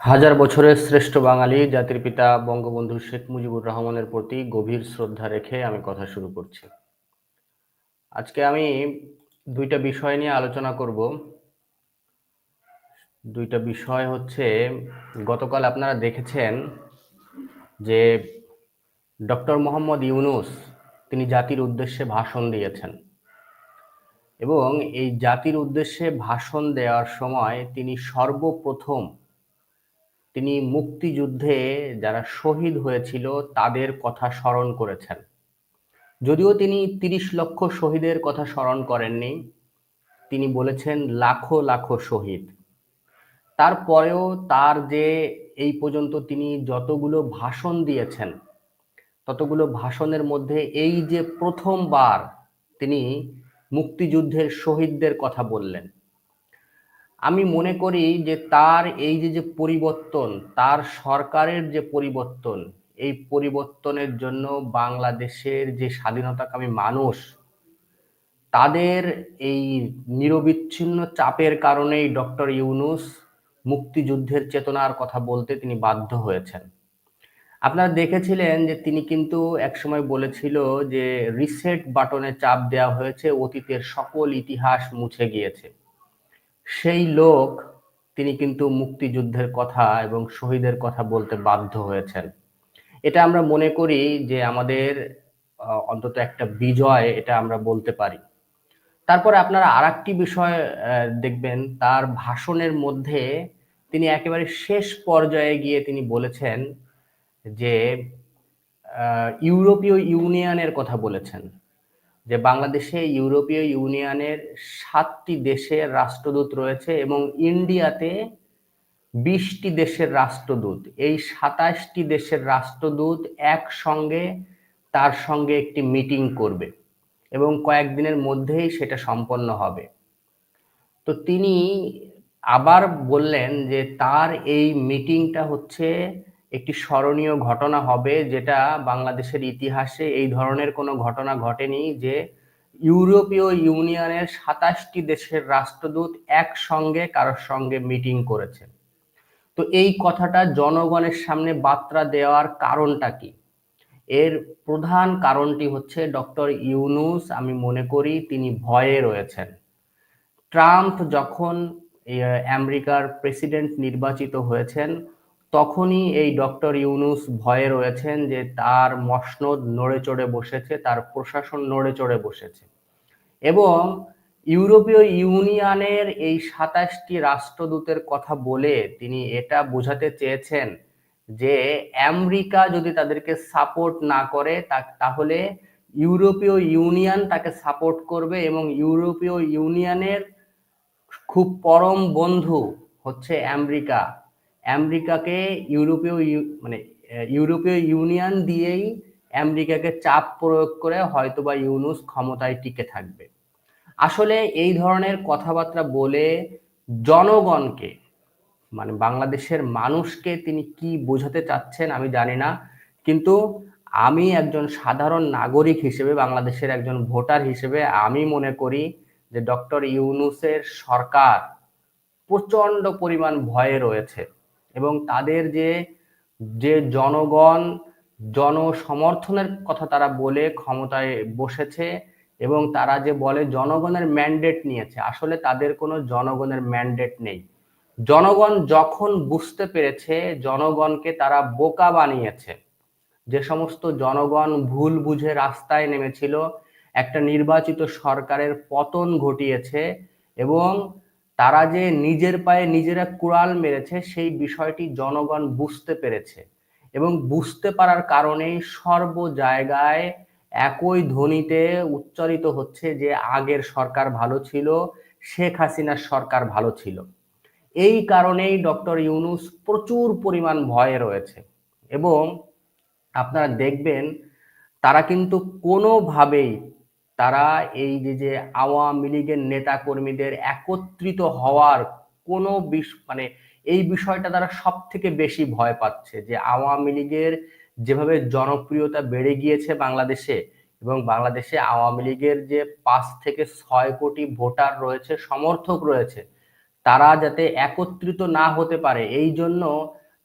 হাজার বছরের শ্রেষ্ঠ বাঙালি জাতির পিতা বঙ্গবন্ধু শেখ মুজিবুর রহমানের প্রতি গভীর শ্রদ্ধা রেখে আমি কথা শুরু করছি। আজকে আমি দুইটা বিষয় নিয়ে আলোচনা করব। দুইটা বিষয় হচ্ছে, গতকাল আপনারা দেখেছেন যে ডক্টর মোহাম্মদ ইউনুস তিনি জাতির উদ্দেশ্যে ভাষণ দিয়েছেন এবং এই জাতির উদ্দেশ্যে ভাষণ দেওয়ার সময় তিনি সর্বপ্রথম তিনি মুক্তিযুদ্ধে যারা শহীদ হয়েছিল তাদের কথা স্মরণ করেছেন। যদিও তিনি তিরিশ লক্ষ শহীদের কথা স্মরণ করেননি, তিনি বলেছেন লাখো লাখো শহীদ। তারপরেও তার যে এই পর্যন্ত তিনি যতগুলো ভাষণ দিয়েছেন, ততগুলো ভাষণের মধ্যে এই যে প্রথমবার তিনি মুক্তিযুদ্ধের শহীদদের কথা বললেন আমি মনে করি যে তার এই যে যে পরিবর্তন, তার সরকারের যে পরিবর্তন, এই পরিবর্তনের জন্য বাংলাদেশের যে স্বাধীনতাকামী মানুষ, তাদের এই নিরবিচ্ছিন্ন চাপের কারণেই ডক্টর ইউনুস মুক্তিযুদ্ধের চেতনার কথা বলতে তিনি বাধ্য হয়েছেন। আপনারা দেখেছিলেন যে তিনি কিন্তু একসময় বলেছিল যে, রিসেট বাটনে চাপ দেওয়া হয়েছে, অতীতের সকল ইতিহাস মুছে গিয়েছে। সেই লোক তিনি কিন্তু মুক্তিযুদ্ধের কথা এবং শহীদের কথা বলতে বাধ্য হয়েছেন। এটা আমরা মনে করি যে আমাদের অন্তত একটা বিজয় এটা আমরা বলতে পারি। তারপরে আপনারা আর একটি বিষয় দেখবেন, তার ভাষণের মধ্যে তিনি একেবারে শেষ পর্যায়ে গিয়ে তিনি বলেছেন যে ইউরোপীয় ইউনিয়নের কথা বলেছেন। যে বাংলাদেশে ইউরোপীয় ইউনিয়নের সাতটি দেশের রাষ্ট্রদূত রয়েছে এবং ইন্ডিয়াতে বিশটি দেশের রাষ্ট্রদূত। এই সাতাশটি দেশের রাষ্ট্রদূত একসঙ্গে, তার সঙ্গে একটি মিটিং করবে এবং কয়েকদিনের মধ্যেই সেটা সম্পন্ন হবে। তো তিনি আবার বললেন যে তার এই মিটিংটা হচ্ছে একটি স্মরণীয় ঘটনা হবে যেটা বাংলাদেশের ইতিহাসে এই ধরনের কোনো ঘটনা ঘটেনি যে ইউরোপীয় ইউনিয়নের সাতাশটি দেশের রাষ্ট্রদূত একসঙ্গে কারোর সঙ্গে মিটিং করেছে। তো এই কথাটা জনগণের সামনে বার্তা দেওয়ার কারণটা কি? এর প্রধান কারণটি হচ্ছে ডক্টর ইউনুস, আমি মনে করি তিনি ভয়ে রয়েছেন। ট্রাম্প যখন আমেরিকার প্রেসিডেন্ট নির্বাচিত হয়েছেন তখনই এই ডক্টর ইউনুস ভয়ে রয়েছেন যে তার মসনদ নড়ে চড়ে বসেছে, তার প্রশাসন নড়ে চড়ে বসেছে। এবং ইউরোপীয় ইউনিয়নের এই সাতাশটি রাষ্ট্রদূতের কথা বলে তিনি এটা বোঝাতে চেয়েছেন যে আমেরিকা যদি তাদেরকে সাপোর্ট না করে তাহলে ইউরোপীয় ইউনিয়ন তাকে সাপোর্ট করবে এবং ইউরোপীয় ইউনিয়নের খুব পরম বন্ধু হচ্ছে আমেরিকা। আমেরিকাকে ইউরোপীয় মানে ইউরোপীয় ইউনিয়ন দিয়েই আমেরিকাকে চাপ প্রয়োগ করে হয়তোবা ইউনুস ক্ষমতায় টিকে থাকবে। আসলে এই ধরনের কথাবার্তা বলে জনগণকে মানে বাংলাদেশের মানুষকে তিনি কি বোঝাতে চাচ্ছেন আমি জানি না, কিন্তু আমি একজন সাধারণ নাগরিক হিসেবে, বাংলাদেশের একজন ভোটার হিসেবে আমি মনে করি যে ডক্টর ইউনুসের সরকার প্রচণ্ড পরিমাণ ভয়ে রয়েছে। এবং তাদের যে যে জনগণ জনসমর্থনের কথা তারা বলে ক্ষমতায় বসেছে এবং তারা যে বলে জনগণের ম্যান্ডেট নিয়েছে, আসলে তাদের কোনো জনগণের ম্যান্ডেট নেই। জনগণ যখন বুঝতে পেরেছে জনগণকে তারা বোকা বানিয়েছে, যে সমস্ত জনগণ ভুল বুঝে রাস্তায় নেমেছিল, একটা নির্বাচিত সরকারের পতন ঘটিয়েছে এবং তারা যে নিজের পায়ে নিজেরা কুড়াল মেরেছে, সেই বিষয়টি জনগণ বুঝতে পেরেছে এবং বুঝতে পারার কারণেই সর্ব জায়গায় একই ধ্বনিতে উচ্চারিত হচ্ছে যে আগের সরকার ভালো ছিল, শেখ হাসিনার সরকার ভালো ছিল। এই কারণেই ডক্টর ইউনুস প্রচুর পরিমাণ ভয়ে রয়েছে এবং আপনারা দেখবেন তারা কিন্তু কোনোভাবেই তারা এই যে যে আওয়ামী লীগের নেতা কর্মীদের একত্রিত হওয়ার কোনো বিষ মানে এই বিষয়টা তারা সব থেকে বেশি ভয় পাচ্ছে যে আওয়ামী লীগের যেভাবে জনপ্রিয়তা বেড়ে গিয়েছে বাংলাদেশে এবং বাংলাদেশে আওয়ামী লীগের যে পাঁচ থেকে ছয় কোটি ভোটার রয়েছে, সমর্থক রয়েছে, তারা যাতে একত্রিত না হতে পারে, এই জন্য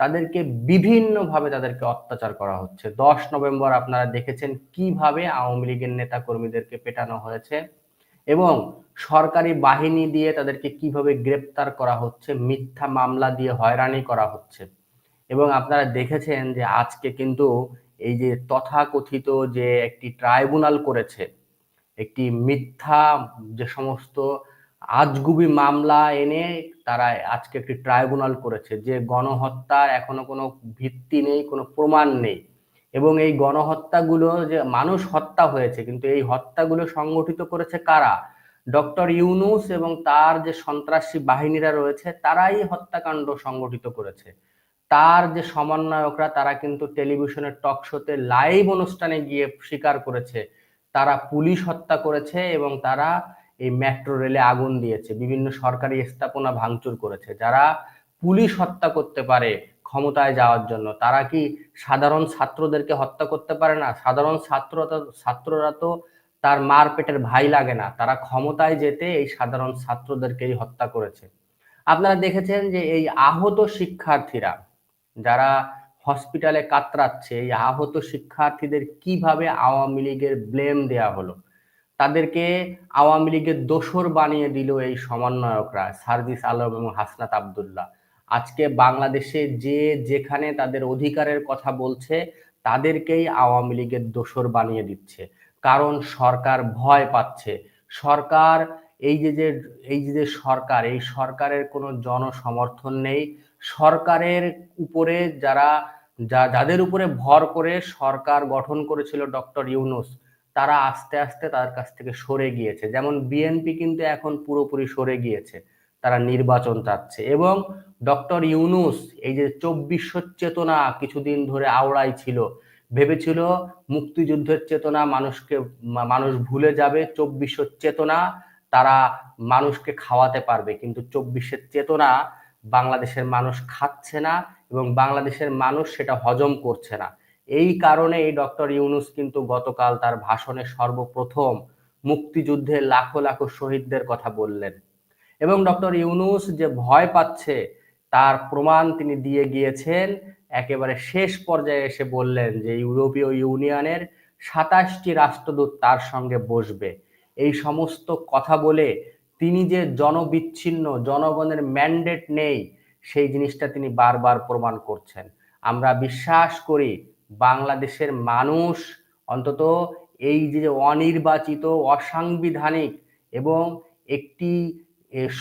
তাদেরকে বিভিন্নভাবে তাদেরকে অত্যাচার করা হচ্ছে। দশ নভেম্বর আপনারা দেখেছেন কীভাবে আওয়ামী লীগের নেতা কর্মীদেরকে পেটানো হয়েছে এবং সরকারি বাহিনী দিয়ে তাদেরকে কীভাবে গ্রেপ্তার করা হচ্ছে, মিথ্যা মামলা দিয়ে হয়রানি করা হচ্ছে। এবং আপনারা দেখেছেন যে আজকে কিন্তু এই যে তথাকথিত যে একটি ট্রাইব্যুনাল করেছে, একটি মিথ্যা যে সমস্ত আজগুবি মামলা এনে তারা আজকে একটি ট্রাইব্যুনাল করেছে যে গণহত্যার এখনও কোনো ভিত্তি নেই, কোনো প্রমাণ নেই। এবং এই গণহত্যাগুলো যে মানুষ হত্যা হয়েছে, কিন্তু এই হত্যাগুলো সংগঠিত করেছে কারা? ডক্টর ইউনুস এবং তার যে সন্ত্রাসী বাহিনীরা রয়েছে, তারাই হত্যাকাণ্ড সংগঠিত করেছে। তার যে সমন্বয়করা, তারা কিন্তু টেলিভিশনের টক শোতে লাইভ অনুষ্ঠানে গিয়ে স্বীকার করেছে। তারা পুলিশ হত্যা করেছে এবং তারা এই মেট্রো রেলে আগুন দিয়েছে, বিভিন্ন সরকারি স্থাপনা ভাঙচুর করেছে। যারা পুলিশ হত্যা করতে পারে ক্ষমতায় যাওয়ার জন্য, তারা কি সাধারণ ছাত্রদেরকে হত্যা করতে পারে না? সাধারণ ছাত্র ছাত্ররা তো তার মার পেটের ভাই লাগে না। তারা ক্ষমতায় যেতে এই সাধারণ ছাত্রদেরকেই হত্যা করেছে। আপনারা দেখেছেন যে এই আহত শিক্ষার্থীরা যারা হসপিটালে কাতরাচ্ছে, এই আহত শিক্ষার্থীদের কীভাবে আওয়ামী লীগের ব্লেম দেয়া হলো? তাদেরকে আওয়ামী লীগের দোসর বানিয়ে দিল এই সমন্বয়করা, সার্জিস আলম এবং হাসনাত আবদুল্লাহ। আজকে বাংলাদেশে যে যেখানে তাদের অধিকারের কথা বলছে, তাদেরকেই আওয়ামী লীগের দোসর বানিয়ে দিচ্ছে। কারণ সরকার ভয় পাচ্ছে। সরকার, এই যে যে, এই যে সরকার, এই সরকারের কোনো জনসমর্থন নেই। সরকারের উপরে যারা, যা, যাদের উপরে ভর করে সরকার গঠন করেছিল ডক্টর ইউনুস তারা আস্তে আস্তে তার কাছ থেকে সরে গিয়েছে। যেমন বিএনপি কিন্তু এখন পুরোপুরি সরে গিয়েছে, তারা নির্বাচন চাচ্ছে। এবং ডক্টর ইউনুস এই যে চব্বিশশো চেতনা কিছুদিন ধরে আওড়াই ছিল, ভেবেছিল মুক্তিযুদ্ধের চেতনা মানুষকে মানুষ ভুলে যাবে চব্বিশশো চেতনা তারা মানুষকে খাওয়াতে পারবে। কিন্তু চব্বিশের চেতনা বাংলাদেশের মানুষ খাচ্ছে না এবং বাংলাদেশের মানুষ সেটা হজম করছে না। এই কারণে এই ডক্টর ইউনুস কিন্তু গতকাল তার ভাষণে সর্বপ্রথম মুক্তিযুদ্ধে লাখো লাখো শহীদদের কথা বললেন। এবং ডক্টর ইউনুস যে ভয় পাচ্ছে, তার প্রমাণ তিনি দিয়ে গিয়েছেন। একেবারে শেষ পর্যায়ে এসে বললেন যে ইউরোপীয় ইউনিয়নের সাতাশটি রাষ্ট্রদূত তার সঙ্গে বসবে। এই সমস্ত কথা বলে তিনি যে জনবিচ্ছিন্ন, জনগণের ম্যান্ডেট নেই, সেই জিনিসটা তিনি বারবার প্রমাণ করছেন। আমরা বিশ্বাস করি বাংলাদেশের মানুষ অন্তত এই যে অনির্বাচিত, অসাংবিধানিক এবং একটি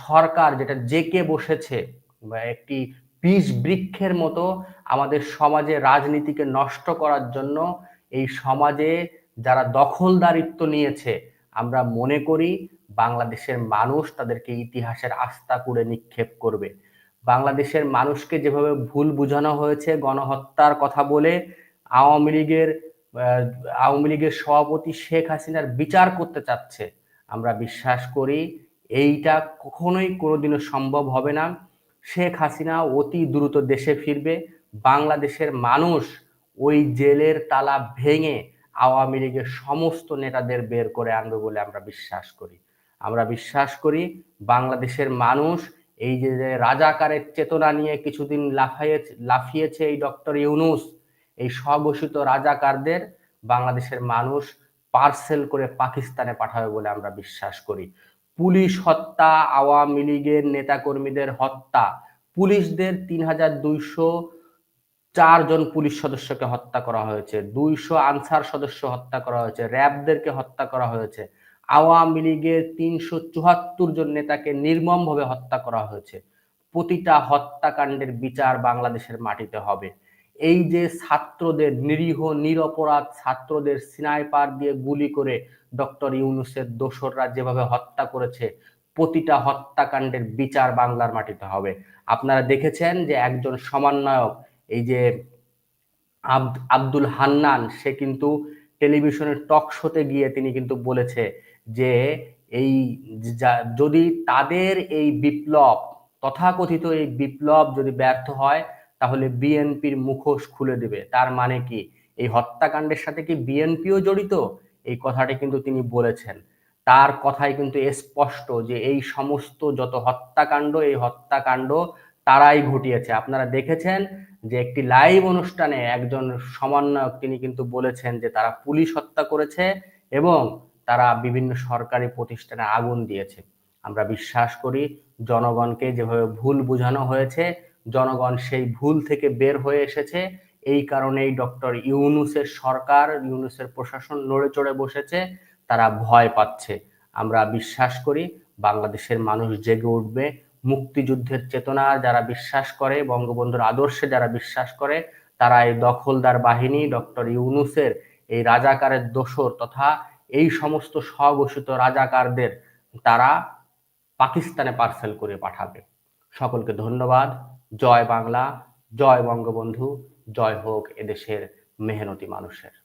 সরকার যেটা জেকে বসেছে বা একটি বিষ বৃক্ষের মতো আমাদের সমাজে রাজনীতিকে নষ্ট করার জন্য এই সমাজে যারা দখলদারিত্ব নিয়েছে, আমরা মনে করি বাংলাদেশের মানুষ তাদেরকে ইতিহাসের আস্থা করে নিক্ষেপ করবে। বাংলাদেশের মানুষকে যেভাবে ভুল বোঝানো হয়েছে, গণহত্যার কথা বলে আওয়ামী লীগের আওয়ামী লীগের সভাপতি শেখ হাসিনার বিচার করতে চাচ্ছে। আমরা বিশ্বাস করি এইটা কখনোই কোনোদিনও সম্ভব হবে না। শেখ হাসিনা অতি দ্রুত দেশে ফিরবে। বাংলাদেশের মানুষ ওই জেলের তালা ভেঙে আওয়ামী লীগের সমস্ত নেতাদের বের করে আনবে বলে আমরা বিশ্বাস করি। আমরা বিশ্বাস করি বাংলাদেশের মানুষ এই যে রাজাকারের চেতনা নিয়ে কিছুদিন লাফাইয়ে লাফিয়েছে এই ডক্টর ইউনুস এই স্বঘোষিত রাজাকারদের বাংলাদেশের মানুষ পার্সেল করে পাকিস্তানে পাঠাবে বলে আমরা বিশ্বাস করি। পুলিশ হত্যা, আওয়ামী লীগের নেতাকর্মীদের হত্যা, পুলিশদের তিন হাজার দুইশো চারজন পুলিশ সদস্যকে হত্যা করা হয়েছে, দুইশো আনসার সদস্য হত্যা করা হয়েছে, র্যাবদেরকে হত্যা করা হয়েছে, আওয়ামী লীগের তিনশো চুয়াত্তর জন নেতাকে নির্মমভাবে হত্যা করা হয়েছে। প্রতিটা হত্যাকাণ্ডের বিচার বাংলাদেশের মাটিতে হবে। এই যে ছাত্রদের নিরীহ, নিরপরাধ ছাত্রদের সিনাইপার দিয়ে গুলি করে ডক্টর ইউনুসের দোসররা যেভাবে হত্যা করেছে, প্রতিটা হত্যাকাণ্ডের বিচার বাংলার মাটিতে হবে। আপনারা দেখেছেন যে একজন সমন্বয়ক, এই যে আব্দুল হান্নান, সে কিন্তু টেলিভিশনের টক শোতে গিয়ে তিনি কিন্তু বলেছে যে এই যদি তাদের এই বিপ্লব, তথাকথিত এই বিপ্লব যদি ব্যর্থ হয় তাহলে বিএনপির মুখোশ খুলে দেবে। তার মানে কি? এই হত্যাকাণ্ডের সাথে কি বিএনপিও জড়িত? এই কথাটি কিন্তু তিনি বলেছেন। তার কথাই কিন্তু স্পষ্ট যে এই সমস্ত যত হত্যাকাণ্ড, এই হত্যাকাণ্ড তারাই ঘটিয়েছে। আপনারা দেখেছেন যে একটি লাইভ অনুষ্ঠানে একজন সমন্বয়ক তিনি কিন্তু বলেছেন যে তারা পুলিশ হত্যা করেছে এবং তারা বিভিন্ন সরকারি প্রতিষ্ঠানে আগুন দিয়েছে। আমরা বিশ্বাস করি জনগণকে যেভাবে ভুল বোঝানো হয়েছে জনগণ সেই ভুল থেকে বের হয়ে এসেছে। এই কারণেই ডক্টর ইউনুসের সরকার, ইউনুসের প্রশাসন নড়ে চড়ে বসেছে। তারা ভয় পাচ্ছে। আমরা বিশ্বাস করি বাংলাদেশের মানুষ জেগে উঠবে। মুক্তিযুদ্ধের চেতনা যারা বিশ্বাস করে, বঙ্গবন্ধুর আদর্শে যারা বিশ্বাস করে, তারা এই দখলদার বাহিনী, ডক্টর ইউনুসের এই রাজাকারের দোসর তথা এই সমস্ত স্বঘোষিত রাজাকারদের তারা পাকিস্তানে পার্সেল করে পাঠাবে। সকলকে ধন্যবাদ। জয় বাংলা জয় বঙ্গবন্ধু জয় হোক এদেশের মেহনতি মানুষের।